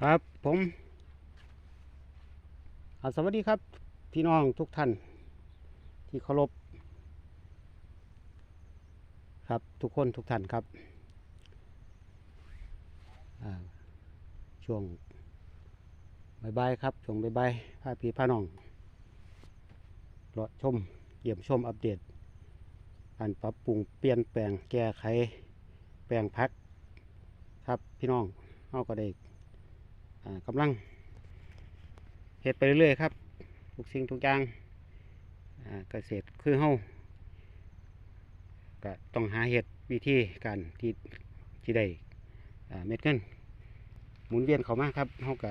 ครับผมอ่าสวัสดีครับ พี่น้องทุกท่าน ที่เคารพครับทุกคนทุกท่านครับช่วงบ่ายๆครับช่วงบ่ายๆพาพี่พาน้องรอชมเยี่ยมชมอัปเดตการปรับปรุงเปลี่ยนแปลงแก้ไขแปลงพักครับพี่น้องเราก็ได้ กำลังเฮ็ดไปเรื่อยๆครับทุกสิ่งทุกอย่างเกษตรคือเฮาก็ต้องหาเฮ็ดวิธีการที่ที่ได้เม็ดเงินหมุนเวียนเขามากครับเฮาก็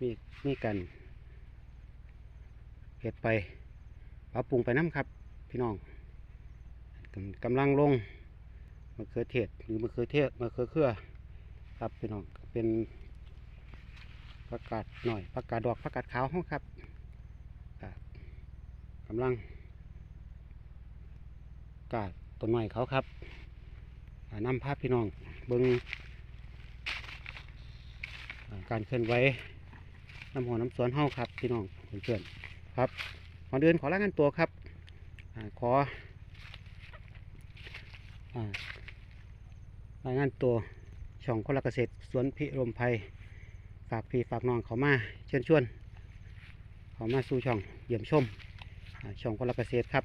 มีมีการเฮ็ดไปปรับปรุงไปน้ำครับ พี่น้องกำลังลงมะเขือเทศหรือมะเขือเทศมะเขือเครือครับพี่น้องเป็น ประกาศหน่อยประกาศดอกประกาศขาวห้องครับกำลังกาดต้นไม้เขาครับอ่านำภาพพี่น้องเบิงอ่าการเคลื่อนไหวน้ำหัวน้ำสวนเฮาครับพี่น้องเพื่อนๆครับขอเดินขอรายงานตัวครับอขอรายงานตัวช่องคนละเกษตรสวนพิรมไพร ฝากพี่ฝากน้องเขามาเชิญชวนเขามาสู่ช่องเยี่ยมชมช่องคนละเกษตรครับ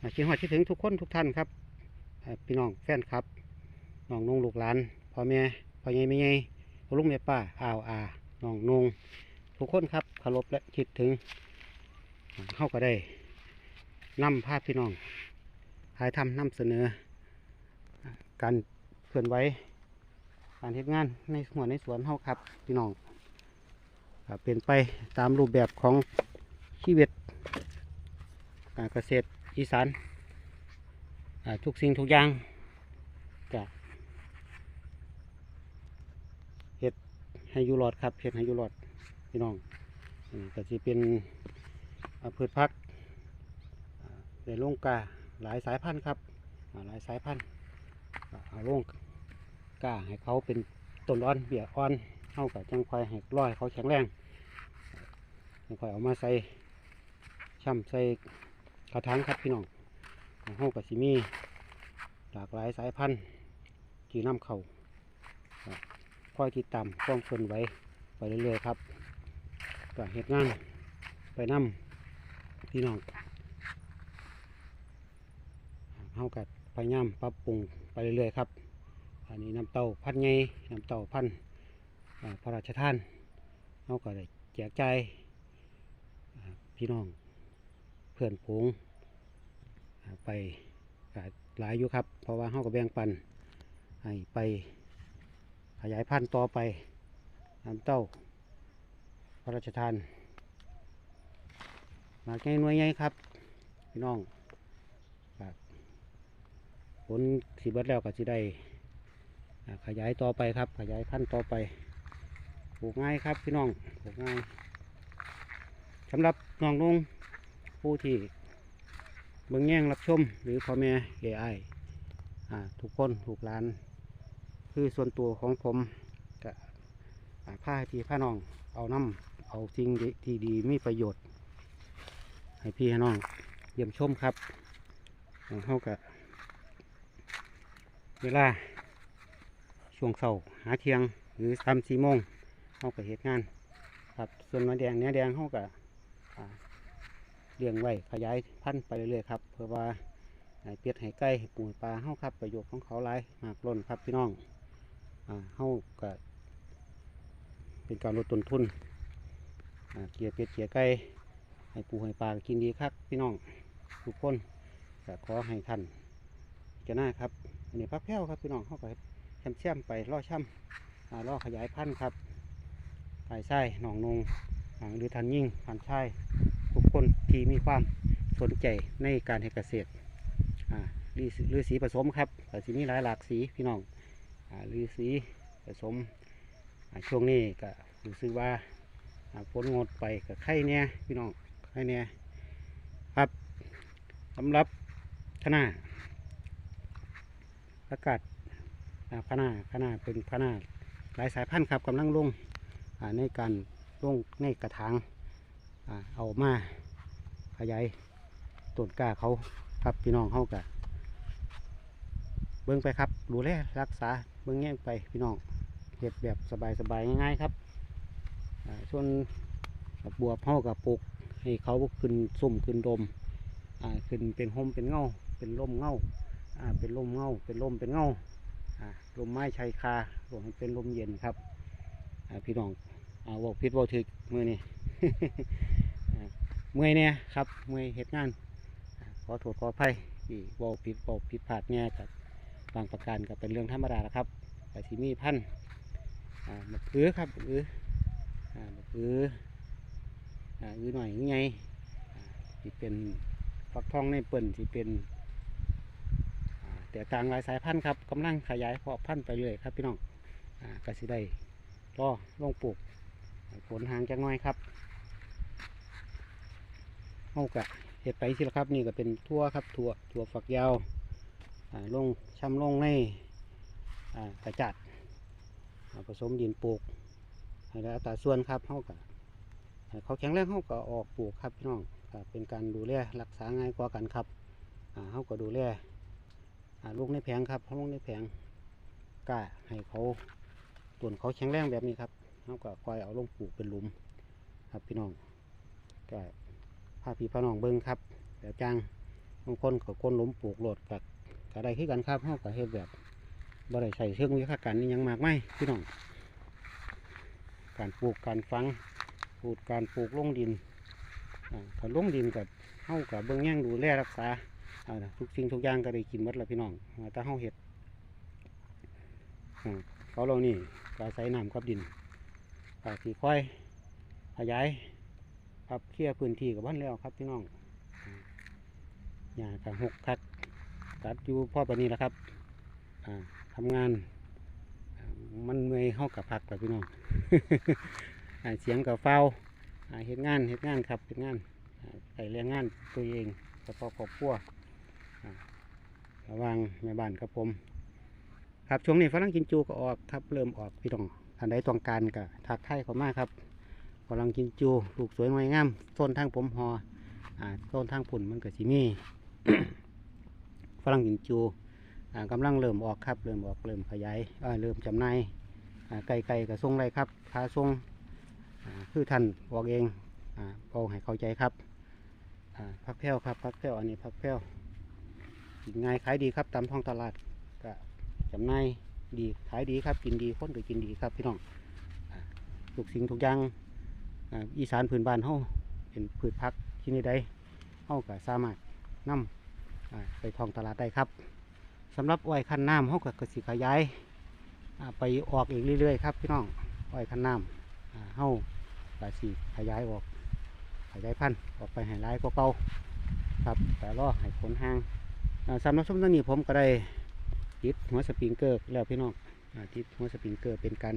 อ่าคิดฮอดคิดถึงทุกคนทุกท่านครับพี่น้องแฟนครับน้องนงลูกหลานพ่อแม่พ่อใหญ่แม่ใหญ่พ่อลุงแม่ป้าอ้าวอาน้องนงทุกคนครับเคารพและคิดถึงเข้าก็ได้นำภาพพี่น้องถ่ายทำนำเสนอ การเคลื่อนไหว การเฮ็ดงานในหัวในสวนเฮาครับพี่น้องก็เป็นไปตามรูปแบบของชีวิตการเกษตรอีสานทุกสิ่งทุกอย่างก็เฮ็ดให้อยู่รอดครับเฮ็ดให้อยู่รอดพี่น้องก็สิเป็นอ่าพืชพักในโรงกาหลายสายพันธุ์ครับหลายสายพันธุ์เอาลง ก้าให้เขาเป็นต้นอ่อนเบี้ยอ่อนเท่ากับจังควายให้ร้อยเขาแข็งแรงจังควายเอามาใส่ช่ำใส่กระถางครับพี่น้องเฮากับสิมีหลากหลายสายพันธุ์ที่นำเขาก็คอยติดตามความเคลื่อนไหวไปเรื่อยๆครับก็เหตุงานไปนำพี่น้องเฮากับพยายามปรับปรุงไปเรื่อยๆครับ อันนี้น้ำเต้าพันธุ์ไงน้ำเต้าพันพระราชทานเราก็ได้แจกใจพี่น้องเพื่อนผูงอ่าไปหลายอยู่ครับ เพราะว่าเราก็แบ่งปันให้ไปขยายพันธุ์ต่อไปน้ำเต้าพระราชทานมาแก่หน่วยใหญ่ครับ พี่น้องผลสีเบิดแล้วก็สิได้ ขยายต่อไปครับ ขยายพันธุ์ต่อไปปลูกง่ายครับพี่น้องปลูกง่ายสำหรับน้องนุ่งผู้ที่เบิ่งแย่งรับชม หรือพ่อแม่เอไออ่าทุกคนถูกหลาน คือส่วนตัวของผมกับผ้าที่ผ้าน้องเอาน้ำเอาสิ่งดีที่ดีมีประโยชน์ ให้พี่ให้น้องเยี่ยมชมครับเขากับเวลา ช่วงเสาร์หาเที่ยงหรือสามสี่โมงเขาก็เหตุงานครับส่วนเนื้อแดงเนื้อแดงเขาก็เลี้ยงไว้ขยายพันธุ์ไปเรื่อยๆครับเพื่อว่าเป็ดให้ไก่ให้ปูปลาเขาครับประโยชน์ของเขาหลายมากล้นครับพี่น้องอเขาก็เป็นการลดต้นทุนเกลียเป็ดเกลียไก่ให้ปูให้ปลากินดีครับพี่น้องทุกคนก็ขอให้ท่านเจะหน้าครับอันนี้พักแพ้วครับพี่น้องเขาก็ ช่มแช่มๆไปล่อช่ำล่อขยายพันธุ์ครับปลายไส้หนองนงหรือทันยิ่งพันชายทุกคนที่มีความสนใจในการให้เกษตรหรือสีผสมครับแต่สีนี้หลายหลากสีพี่น้องหรือสีผสมช่วงนี้ก็รู้สึกว่าฝนงดไปกับไข่เนี่ยพี่น้องไข่เนี่ยครับสำหรับคณะอากาศ พะนาพะนาเป็นพะนาหลายสายพันธุ์ครับกำลังลงอ่าในการลงในกระถางเอามาขยายต้นกล้าเขาครับพี่น้องเข้ากะเบิ้งไปครับดูแลรักษาเบิ้งแง่งไปพี่น้องเห็ดแบบสบายๆง่ายๆครับอ่าส่วนบัวเฮากับปลูกให้เขาขึ้นสุ่มขึ้นดมขึ้นเป็นห่มเป็นเงาเป็นร่มเงาเป็นร่มเงาเป็นร่มเป็นเงาอ่า ลมไม้ชายคาลมให้เป็นลมเย็นครับพี่น้องอ่าเวอกพิษเวอกถึกมือนี่เมื่อยเนี่ยครับเมื่อยเหตุงาน ขอโทษขออภัยที่เวอกผิดเวอกผิดพลาดเนี่ยกับบางประการก็เป็นเรื่องธรรมดาแล้วครับแต่ที่มีพันธุ์อ่ามะเขือครับมะเขืออ่ามะเขืออ่าอือหน่อยอือไงที่เป็นฟักทองในเปิ่นที่เป็น แต่กลางหลายสายพันธุ์ครับกำลังขยายเพาะพันธุ์ไปเรื่อยครับพี่น้องอ่ากสิได้รอลงปลูกผลห่างจักน้อยครับเอากะเห็ดไปสิละครับนี่ก็เป็นทั่วครับถั่วถั่วฝักยาวอ่าลงช้ำลงในอ่กระจัดผสมดินปลูกให้ได้อัตราส่วนครับเขากะเขาแข็งแรงเขาก็ออกปลูกครับพี่น้องเป็นการดูแลรักษาง่ายกว่ากันครับเขาก็ดูแล ลูกในแผงครับลูกในแผงกล้าให้เขาต้นเขาแข็งแรงแบบนี้ครับเขาก็คอยเอาลงปลูกเป็นหลุม ครับพี่น้องก็พาพี่พาน้องเบิ้งครับแบบจังบางคนก็ก้นหลุมปลูกโหลดกับก็ไดขึ้นกันครับเขาก็เฮ็ดแบบบ่ได้ใส่เชิงวิทยาการนี่ยังมากไหมพี่น้องการปลูกการฟังปลูกการปลูกลงดินถ้าลงดินกับเขากับเบิ้งแย่งดูแลรักษา ทุกสิ่งทุกอย่างก็ได้กินหมดแล้วพี่น้องมาแต่เฮาเห็ดเขาเรานี่ก็อาศัยน้ำกับดินก็สีค่อยขยายครับเคลียร์พื้นที่กับบ้านแล้วครับพี่น้องอย่ากับหกคักตัดอยู่พ่อปานนี้แหล้วครับทำงานมันเมื่อยเฮากับพักแล้วพี่น้องเสียงกับเฝ้าเฮ็ดงานเฮ็ดงานครับเฮ็ดงานใส่แรงงานตัวเองเฉพาะครอบครัว ระวังแม่บ้านครับผม ครับช่วงนี้ฝรั่งกินจูก็ออกครับเริ่มออกพี่น้องท่านใดต้องการก็ทักทายเขามาครับฝรั่งกินจูลูกสวยงวยงามโซนทางผมหออ่าโซนทางผุ่นมันก็สิมีฝรั่งกินจูอ่ากำลังเริ่มออกครับเริ่มออกเริ่มขยายอ่าเริ่มจำหน่ายอ่าไก่ไก่กับทรงไรครับค่าทรงอ่าคือท่านบอกเองอ่าเอาให้เข้าใจครับอ่าพักแพ้วครับพักแพ้วอันนี้พักแพ้ว กินง่ายขายดีครับตามท้องตลาดก็จำหน่ายดีขายดีครับกินดีคนก็กินดีครับพี่น้องทุกสิ่งทุกอย่างอีสานพื้นบ้านเฮาเป็นพืชผักที่นี่ใดเฮาก็สามารถนำอ่าไปท้องตลาดได้ครับสำหรับอ้อยคั้นน้ำเฮาก็กสิขยายไปออกอีกเรื่อยๆครับพี่น้องอ้อยคั้นน้ำเฮาก็สิขยายออกขยายพันธุ์ออกไปให้หลายกว่าเก่าครับแต่รอให้ผลห่าง สำหรับช่วงนี้ผมก็ได้ติดหัวสปริงเกอร์แล้วพี่น้องติดหัวสปริงเกอร์เป็นการ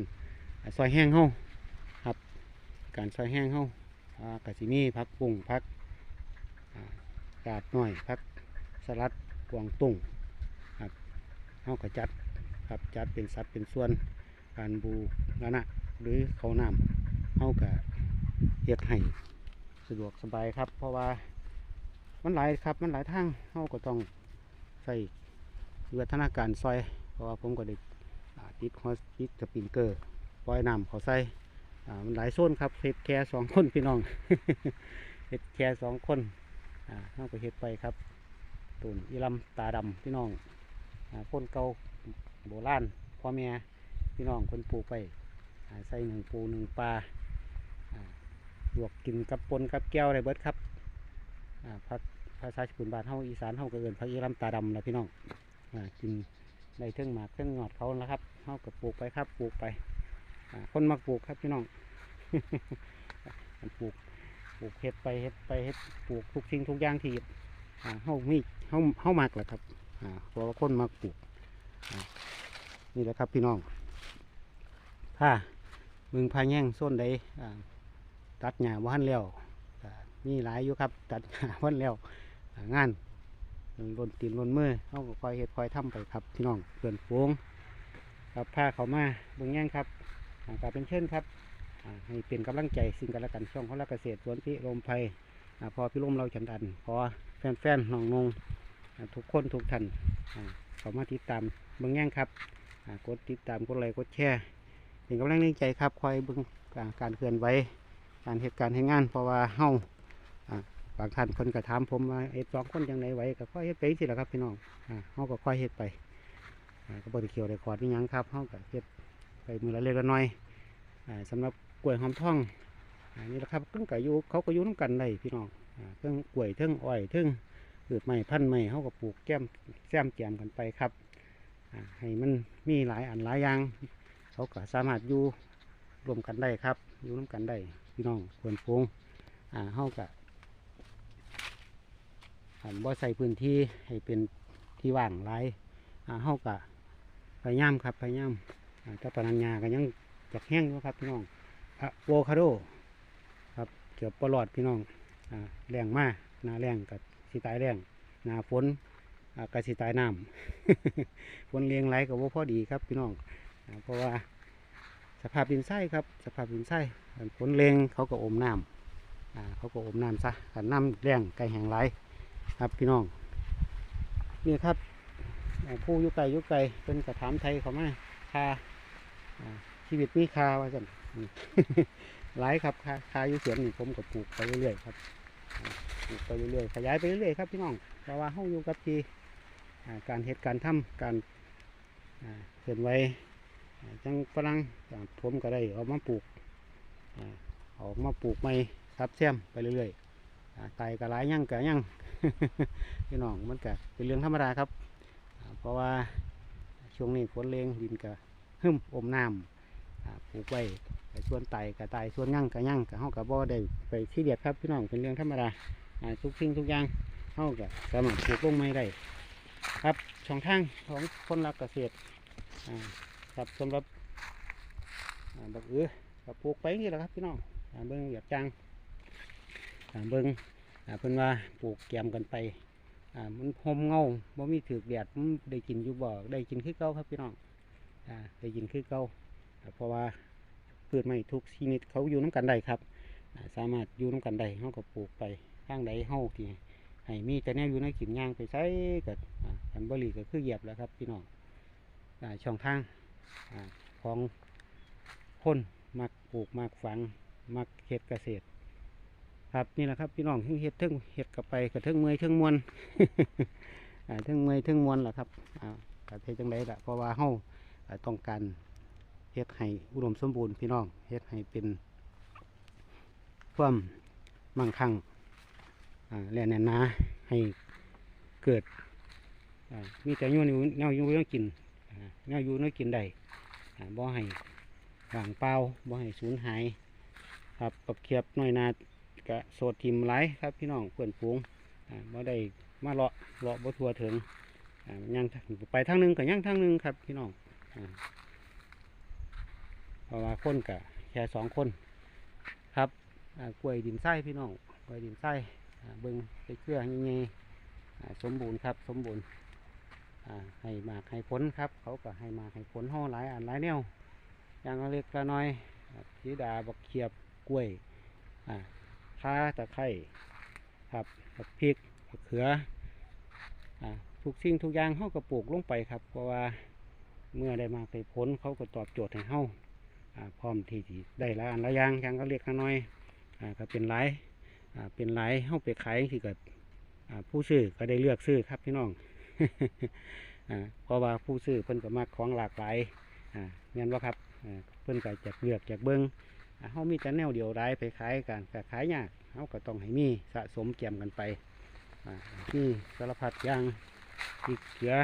ซอยแห้งเฮาครับ การซอยแห้งเฮาอ่ากะสิมีพักปุ้งพักกาดหน่อยพักสลัดกวางตุ้งครับเฮาก็จัดครับจัดเป็นสัดเป็นส่วนการบูงานะหรือเขาน้ำเฮาก็เฮ็ดให้สะดวกสบายครับ เพราะว่ามันหลายครับมันหลายทางเราก็ต้อง ส่วิวัฒนาการซอย เพราะว่าผมก็ได้ติดฮอสติดสปริงเกอร์ปล่อยน้ำเขาใส่มันหลายโซนครับเฮ็ดแค่สองคนพี่น้องเฮ็ดแค่สองคนอ่าเราก็เฮ็ดไปครับตุ่นอีลำตาดำพี่น้องอ่าคนเก่าโบราณพ่อแม่พี่น้องคนปลูกไปใส่หนึ่งปูหนึ่งปลาอ่าลวกกินกับปนกับแก้วได้เบิดครับอ่าพัก ภาษาชนบ้านเฮาอีสานเฮาก็เอิ้นพักอีลำตาดำนะพี่น้องอ่ากินในเทิงหมากเทิงงอดเขานะครับเฮาก็ปลูกไปครับปลูกไปคนมาปลูกครับพี่น้องปลูกปลูกเฮ็ดไปเฮ็ดไปเฮ็ดปลูกทุกสิ่งทุกอย่างที่เฮามีเฮาเฮามักแหละครับอ่าเพราะว่าคนมาปลูกนี่แหละครับพี่น้องถ้ามึงพาแย่งส้นใดอ่าตัดหญ้าบ่ทันแล้วมีหลายอยู่ครับ ตัดหาวันแล้วางานลนตีนลนมือเขาก็คอยเฮ็ดคอยทำไปครับพี่น้องเพื่อนฟูงครับพาเขามาเบิ่งแย่งครับอ่าก็เป็นเช่นครับให้เป็นกำลังใจซึ่งกันและกันช่องของเราเกษตรสวนพิรมภัยพอพิรมเราฉันดันขอแฟนๆน้องนงทุกคนทุกท่านเขามาติดตามเบิ่งแย่งครับกดติดตามกดไลค์กดแชร์เป็นกำลังใจครับคอยเบิ่งอ่าการเคลื่อนไหวการเหตุการณ์ให้งานเพราะว่าเห่า บางท่านคนก็ถามผมว่าเอ็ดสองคนจังไดไหวก็ค่อยเฮ็ดไปสิละครับพี่น้องอ่าเฮาก็ค่อยเฮ็ดไปอ่าก็บริเคียวได้ขอดนี่ยังครับเฮาก็เฮ็ดไปมือละเล็กละน้อยอ่าสำหรับกล้วยหอมทองอ่านี่แหละครับเพิ่งก็อยู่เขาก็อยู่น้ำกันได้พี่น้องอ่าเพิ่งกล้วยเพิ่องอ้อยเพิ่องพืชไม้พันธุ์ไม้เฮาก็ปลูกแก้มแซมแกมกันไปครับอ่าให้มันมีหลายอันหลายอย่างเขาก็สามารถอยู่รวมกันได้ครับอยู่น้ำกันได้พี่น้องควรฟงอ่าเฮาก็ บ่ใส่พื้นที่ให้เป็นที่ว่างหลายอ่าเฮาก็พยายามครับพยายามอ่าแต่ตอนนั้นยาก็ยังจักแห้งอยู่ครับพี่น้องอะโวคาโดครับเกี่ยวปลอดพี่น้องอแรงมากนาแรงกับสีตายแรงนาฝนกับสีตายน้ำฝนเลี้ยงไหลกับว่าพอดีครับพี่น้องเพราะว่าสภาพดินไส้ครับ สภาพดินไส้ฝนเลี้ยงเขาก็อมน้ำเขาก็อมน้ำซะกันน้ำแรงไก่แห้งไหล ครับพี่น้อง นี่ครับอ่าผู้ยุไกลอยุไกลเป็นกระถามไทยเขามาคาชีวิตมีคาว่าสันหลายครับคาคาอยู่สวนนี่ผมก็ปลูกไปเรื่อยๆครับปลูกไปเรื่อยๆขยายไปเรื่อยๆครับพี่น้องเพราะว่าเฮาอยู่กับที่การเหตุการณ์ทำการเคลื่อนไวอ่าจังฝรั่งผมก็ได้เอามาปลูกออามาปลูกใหม่ครับแซมไปเรื่อยๆอ่าไตก็หลายยั่งก็ยั่ง พี่น้องมันก็เป็นเรื่องธรรมดาครับ เพราะว่าช่วงนี้ฝนแรงดินก็หึมอมน้ำปลูกไว้แต่ส่วนไตก็ไตส่วนยั่งก็ยั่งก็เฮาก็บ่ได้ไปที่เดียดครับพี่น้องเป็นเรื่องธรรมดาทุกสิ่งทุกอย่างเฮาก็สามารถปลูกลงไม้ได้ครับช่องทางของคนรักเกษตรครับสำหรับอ่าบักเอือก็ปลูกไปนี่แหละครับพี่น้องเบิ่งแบบจังเบิ่งอ่า เพิ่นว่าปลูกแกมกันไปอ่ามันหอมเงาบ่มีถือกแดดมันได้กินอยู่บ่ได้กินคือเก่าครับพี่น้องอ่าได้กินคือเก่าเพราะว่าพืชไม้ทุกชนิดเขาอยู่น้กันได้ครับสามารถอยู่น้กันได้เฮาก็ปลูกไปทางใดเฮาที่ให้มีแต่แนวอยู่ในกินย่างไปใช้ก็อ่าอันบ่หลีก็คือเหยียบแล้วครับพี่น้องอช่องทางอของคนมักปลูกมักฝังมักเฮ็ดเกษตร ครับนี่แหละครับพี่น้องเฮ็ดเทิงเฮ็ดกับไปกับเทิงเมยเทิงมวนเทิงเมยเทิงมวนล่ะครับอ่ากับเฮ็ดจังไดล่ะเพราะว่าเฮาอ่าต้องการเฮ็ดให้อุดมสมบูรณ์พี่น้องเฮ็ดให้เป็นความมั่งคั่งอ่าและแน่นนาให้เกิดอ่ามีแต่ยู่ในแนวยู่แนวกินอ่าแนวยู่แนวกินได้บ่ให้ว่างเปล่าบ่ให้สูญหายครับปรับเคียบน้อยนา กะโสดทิมหลครับพี่น้องเพื่อนฝูงอ่าบ่ได้มาเลาะเลาะบ่ทัวถึงย่างไปทางหนึงกับย่างทางหนึงครับพี่น้องเพราะว่าคนกะแค่สองคนครับกล้วยดินไส้พี่น้องกล้วยดินไส้เบิ้งไปเครือยังไงสมบูรณ์ครับสมบูรณ์ให้มากให้ผลครับ เขาก็ให้มากให้ผลห่อหลายอันหลายแนวอย่างละเล็กละน้อยสีดาบักเขียบกล้วย ข่าตะไคร้ครับบักพริกบักเขืออ่าทุกสิ่งทุกอย่างเขาก็ปลูกลงไปครับ เพราะว่าเมื่อได้มาไปผลเขาก็ตอบโจทย์ให้เขาอ่าพร้อมที่ได้ลายอันลายอย่างย่างก็เรียกน้อยอก็เป็นหลายเป็นหลายเขาไปขายที่ก็อ่าผู้ซื้อก็ได้เลือกซื้อครับพี่น้องเพราะว่าผู้ซื้อเพิ่นก็มักของหลากหลายอ่าเงี้ยว่าครับเพิ่นก็จากเลือกจากเบิ้งอ่า เขามีแต่แนวเดียวได้ไปขายกันแต่ขายยากเขาก็ต้องให้มีสะสมเก็มกันไปอ่าที่สารพัดย่างที่เกลือ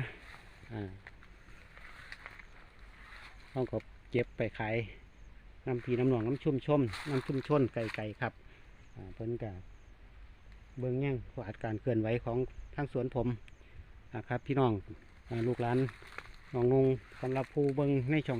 เขาก็เก็บไปขายน้ำพีน้ำหนองน้ำชุ่มชมน้ำชุ่มชนไก่ไก่ครับเพิ่นกะเบิ้องแย่งวาดการเคลื่อนไหวของทางสวนผมนะครับ พี่น้องอลูกหลานน้องนงสำหรับผู้เบิ้งในช่อง